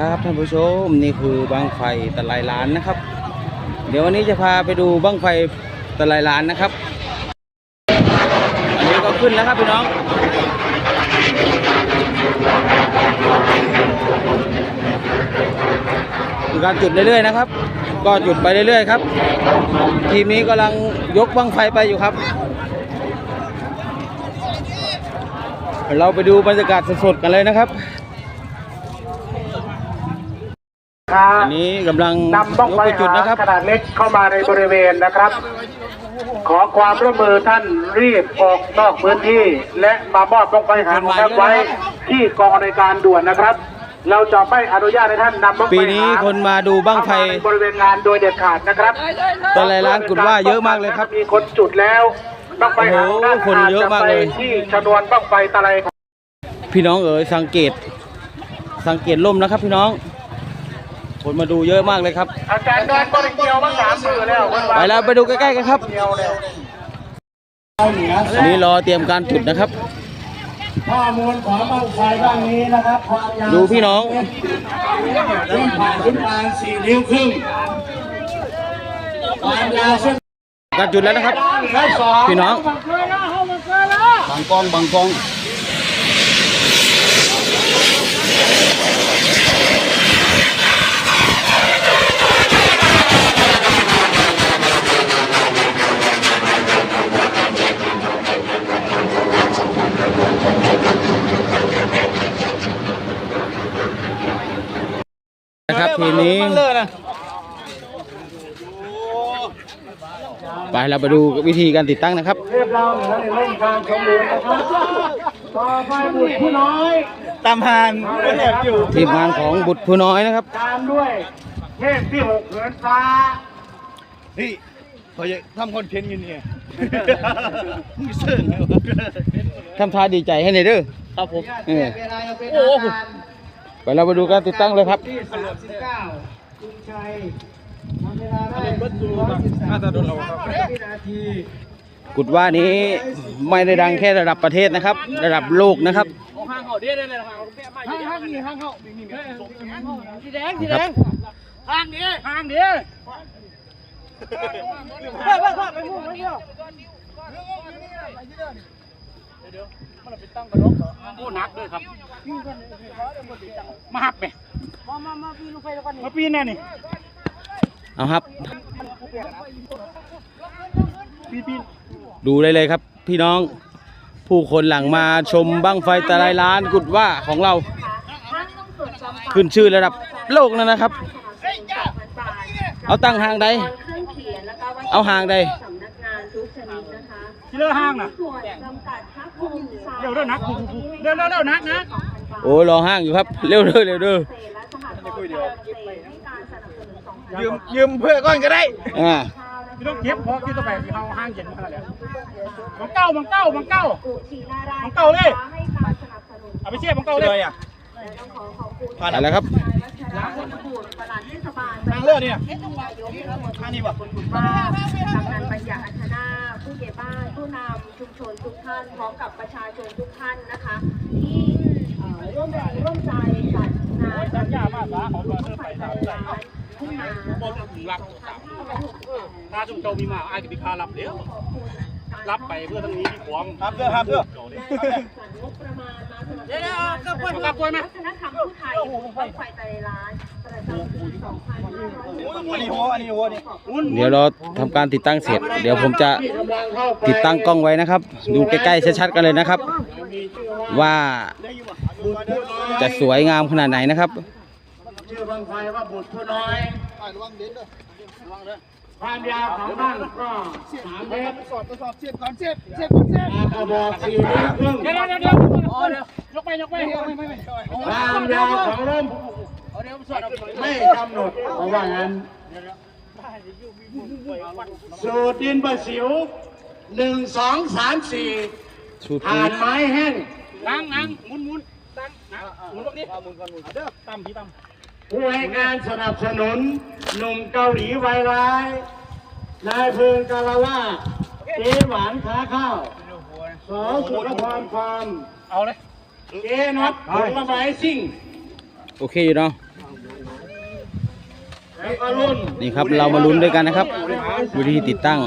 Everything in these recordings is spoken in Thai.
ครับท่านผู้ชมนี่คือบังไฟตะไลล้านนะครับ เดี๋ยววันนี้จะพาไปดูบังไฟตะไลล้านนะครับ อันนี้ก็ขึ้นแล้วครับพี่น้องการจุดเรื่อยๆนะครับ ก็จุดไปเรื่อยๆครับ ทีมนี้กำลังยกบังไฟไปอยู่ครับ เราไปดูบรรยากาศสดๆกันเลยนะครับ อันนี้กำลังนำบ้องยกไฟไปจุดหานะครับขนาดเล็กเข้ามาในบริเวณนะครับ ขอความร่วมมือท่านรีบออกนอกพื้นที่ และมามอบบ้องไฟหางนะครับไว้ที่กองในวยการด่วนนะครับ เราจะไม่อนุญาตให้ท่านนำบ้องไฟปีนี้คนมาดูบั้งไฟเข้ามาในบริเวณงานโดยเด็ดขาดนะครับตะไลล้านกุดว่าเยอะมากเลยครับ มีคนจุดแล้วบ้องไฟหางโอ้โหด้านคนเยอะมากเลยจไปที่ชนวนบ้องไฟตะไลพี่น้องเอ๋ยสังเกต สังเกตล่มนะครับพี่น้อง คนมาดูเยอะมากเลยครับ อาจารย์เดินบริเกียวมาสามมือแล้วเพิ่นว่าไปแล้วไปดูใกล้ๆกันครับเดียวแล้วอันนี้รอเตรียมการจุดนะครับข้อมูลของบังไฟบ้างนี้นะครับความยาวดูพี่น้องขึ้นผ่านขึ้นมาสี่นิ้วครึ่งความยาวเส้นการจุดแล้วนะครับและสองพี่น้องบางกองบางกอง นี้ไปเราไปดูวิธีการติดตั้งนะครับเรียบร้อยเหลือในเร่งการสมรณ์นะครับต่อไปบุตรผู้น้อยตามหานแอบอยู่ทีมงานของบุตรผู้น้อยนะครับตามด้วยเทพที่หกเหินฟ้านี่เขาจะทำคอนเทนต์อยู่เนี่ยมึงเสิร์ฟทำท่าดีใจให้หน่อยเด้อครับผมโอ้โห ไปเราไปดูการติดตั้งเลยครับที่สามสิบเก้าคุณชัยทำเวลาได้น่าจะโดนเราครับวินาทีกุดว่านี้ไม่ได้ดังแค่ระดับประเทศนะครับ ระดับโลกนะครับห้างเขาเดียได้เลยห้างห้างนี่ห้างเขามีมีสีแดงสีแดงห้างนี้ห้างนี้ไปไปไปไปมุ่งไปเดียวโอ้หนักด้วยครับมาหักไหมมามามาปีนไฟแล้วกันมาปีนแน่นี่เอาครับปีนดูได้เลยครับ พี่น้องผู้คนหลังมาชมบั้งไฟตะไลล้านกุดว่าของเรา ขึ้นชื่อระดับโลกแล้วนะครับ เอาตั้งห่างใดเอาห่างใดที่เลือห้างนะ ส่วนจำกัดค่าคุมสาเร็วเร็วนักเร็วเร็วเร็วนักนะโอ้ยรอห้างอยู่ครับ เร็วเด้อเร็วเด้อเศษและสหกรณ์การเกษตรให้การสนับสนุนสองยืมยืมเพื่อก้อนก็ได้อ่าไม่ต้องเก็บเพราะคิดต่อไปที่เขาห้างเย็นขนาดนี้มังเก้ามังเก้ามังเก้ากุชีนารายของเก่าเลยให้การสนับสนุนเอาไปเชี่ยมังเก้าเลยอะและต้องขอขอบคุณไปแล้วครับรัชดาบุตรประหลัดเทศบาลทางเลือกเนี่ยนายกเทศมนตรีทางนี้ป่ะบ้านกำนันปัญญาอัชนา ผู้ใหญ่บ้านผู้นำชุมชนทุกท่านพร้อมกับประชาชนทุกท่านนะคะ ที่เอ่อร่วมแรงร่วมใจจัดงานสัญญามาสาของเราไฟไทยร้านขึ้นมาบนถึงรับถ้าชุมโจมีมาไอ้กิติคารับเดี๋ยวรับไปเพื่อทั้งนี้ที่ขวงรับเพื่อรับเพื่องบประมาณมาสนับสเดี๋ยวนุนกลับกวนกลับกวนไหมวัฒนธรรมผู้ไทยไฟไทยร้าน เดี๋ยวเราทำการติดตั้งเสร็จ เดี๋ยวผมจะติดตั้งกล้องไว้นะครับ ดูใกล้ๆชัดๆกันเลยนะครับ ว่าจะสวยงามขนาดไหนนะครับ ชื่อบังไฟว่าบุตรผู้น้อยความยาวของบ้านก็สามเมตรสอบทดสอบเสียบก่อนเสียบเสียบก่อนเสียบกระบอกสี่นิ้วครึ่งเดี๋ยวเดี๋ยวเดี๋ยวยกไปยกไปความยาวของร่ม ไม่กำหนดเพราะว่างั้น สูตรดินประสิวหนึ่งสองสามสี่ชุดผ่านี้นไม้แห้งนั่งนั่งหมุนหมุนตั้งนะหมุนตรงนี้หมุนก่อนหมุนเด้อตั้มพี่ตั้มผู้ให้การสนับสนุนหนุ่มเกาหลีวัยร้ายนายเพึงกาลาวาเจ๊หวานขาข้าวสอสุรพรความเอาเลยเจ๊น็อตผลไม้ซิ่ง โอเคอยู่เนาะ นี่ครับเรามาลุ้นด้วยกันนะครับวิธีติดตั้ง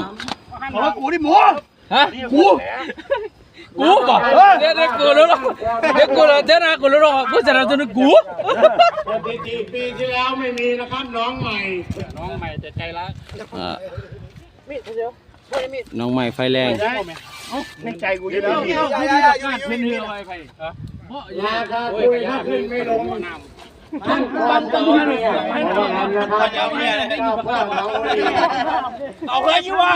กูดิหมูฮะกูกูบอกเดี๋ยวเดี๋ยวกูรู้หรอกเดี๋ยวกูรู้เดี๋ยวนะกูรู้หรอกผู้สนับสนุนกูสถิติปีที่แล้วไม่มีนะครับน้องใหม่น้องใหม่แต่ใจรักเอ่อน้องใหม่ไฟแรงในใจกูอยู่แล้วไม่ได้อยู่ไม่ได้อะไรไปฮะราคาคุยถ้าขึ้นไม่ลง ท่านความต่อเนี่ยนะครับเจ้าพ่อเราเรียนเอาเลยอยู่ว่ะ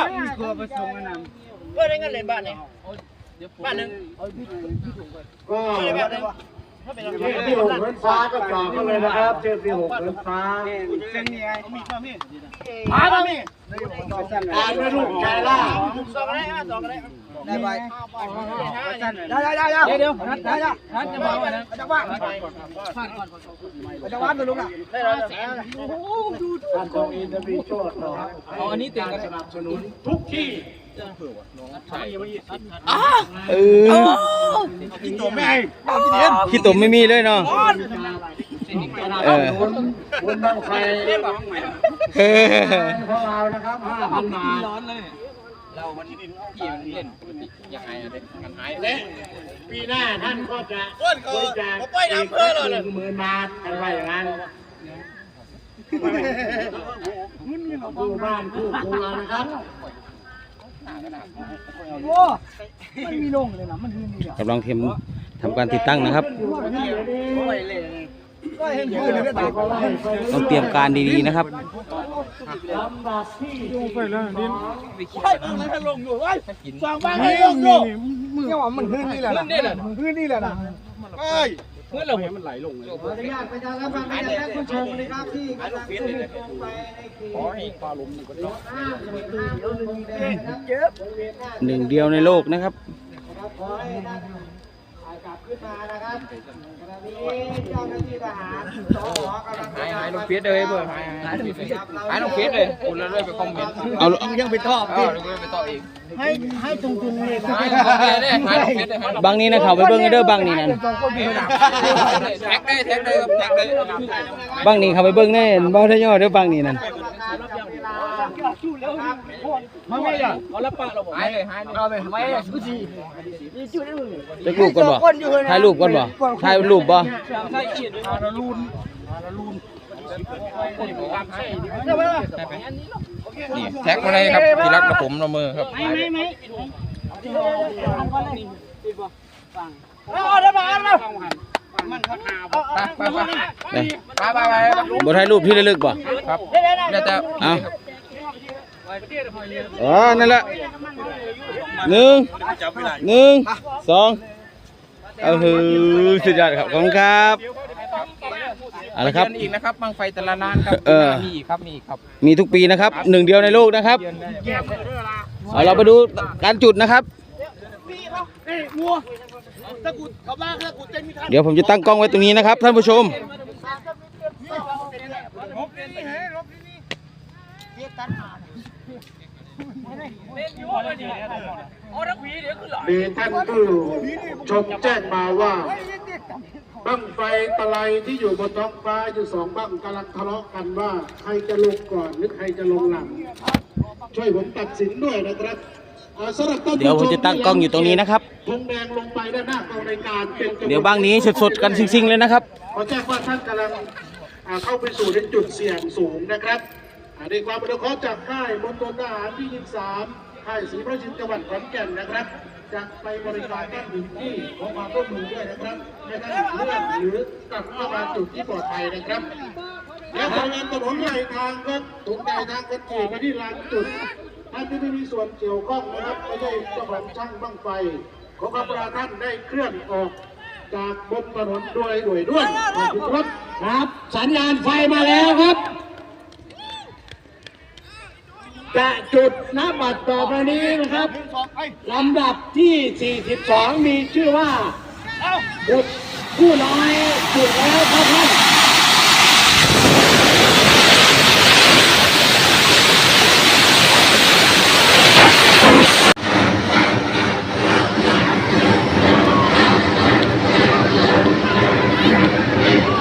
ก็เทพที่หกเงินฟ้าก็ต่อกันเลยนะครับเทพที่หกเงินฟ้ามาแล้วนี่อ่านไม่ลูกใจล่าเดี๋ยวเดี๋ยวนัดนัดนัดจะมาวันนั้นจะว่าท่านจงอินทรีโชตนะครับเอาอันนี้เต็มกันสนับสนุนทุกที่ เออขี้ตุ่มไม่มีเลยเนาะเออคุณต้องใครเออของเรานะครับห้าพันบาทร้อนเลยเราวันที่ดินพี่มันเล่นยังไงอะเด็กกันหายและปีหน้าท่านก็จะบริจาคอีกหนึ่งหมื่นบาทอะไรอย่างนั้นคู่บ้านคู่ครัวนะครับ กำลังทำทำการติดตั้งนะครับ ต้องเตรียมการดีๆนะครับลำบากที่ดูไปแล้วดินสองบ้านให้ลงอยู่เนี่ยว่ามันพื้นนี่แหละนะมันพื้นนี่แหละนะ เมื่อเราเห็นมันไหลลงเลยขออนุญาตประชาสัมพันธ์ให้ท่านผู้ชมนะครับที่กำลังขึ้นลงไปในเขตขอให้ปลาลมมันก็ต้องห้ามจุดห้ามลงแดงครับเยอะบริเวณหน้าหนึ่งเดียวในโลกนะครับนะครับขอให้ท่านกลับ ขึ้นมานะครับขณะนี้เจ้าหน้าที่ทหารสอกำลังหายหายลงเฟียสเลยเพื่อหายหายลงเฟียสหายลงเฟียสเลยคุณแล้วเลยไปคอมเมนต์เอายังไปทอบเออเดี๋ยวไปต่อเองให้ให้ตรงจุดนี้หายลงเฟียสเลยหายลงเฟียสเลยบางนี้นะเขาไปเบิ้งให้เด้อบางนี้นั่นแท็กได้แท็กได้ครับแท็กได้บางนี้เขาไปเบิ้งแน่บ่ได้ย่อเด้อบางนี้นั่น จีจะรูปก่อนบ่ถ่ายรูปก่อนบ่ถ่ายรูปบ่ใช่เขียนด้วยอารูนอารูนนี่แท็กมาเลยครับที่รักระผมระเมอครับไม่ไม่ไม่ไปไปไปเอ้ยไปไปไปบ่ถ่ายรูปที่ระลึกบ่ครับเดี๋ยวจะเอา อ๋อนั่นแหละหนึ่งหนึ่งสองเอาฮือสุดยอดครับขอบคุณครับเอาละครับเดือนอีกนะครับบังไฟแต่ละนานครับเออมีอีกครับมีอีกครับมีทุกปีนะครับหนึ่งเดียวในโลกนะครับเอาเราไปดูการจุดนะครับเดี๋ยวผมจะตั้งกล้องไว้ตรงนี้นะครับ ท่านผู้ชม มีท่านผู้ชมแจ้งมาว่าบั้งไฟตะไลที่อยู่บนท้องฟ้าอยู่สองบั้งกำลังทะเลาะกันว่าใครจะลงก่อนหรือใครจะลงหลัง ช่วยผมตัดสินด้วยนะครับอ่าสรับท่านเดี๋ยวผมจะตั้งกล้องอยู่ตรงนี้นะครับธงแดงลงไปด้านหน้ากองรายการเป็นเดี๋ยวบ้างนี้สดๆกันซิงๆเลยนะครับขอแจ้งว่าท่านกำลังเข้าไปสู่ในจุดเสี่ยงสูงนะครับในความประเคราะห์จากค่ายมณฑลทหารที่ 23 ค่ายศรีประชินจังหวัดขอนแก่นนะครับ จะไปบริการท่านถึงที่ขอความร่วมมือด้วยนะครับในการเลื่อนหรือกลับเข้ามาจุดที่ปลอดภัยนะครับและบริเวณถนนไหลทางครับตรงไหลทางกันขี่ไปที่ลานจุดท่านที่ไม่มีส่วนเกี่ยวข้องนะครับไม่ใช่เจ้าของช่างบั้งไฟ ขอความกรุณาท่านได้เคลื่อนออกจากบนถนนโดยด่วยด้วยขอบคุณครับครับ สัญญาณไฟมาแล้วครับ จะจุดน้ำบัตรต่อไปนี้นะครับลำดับที่ 42 มีชื่อว่าบุตรผู้น้อยจุดแล้วครับท่าน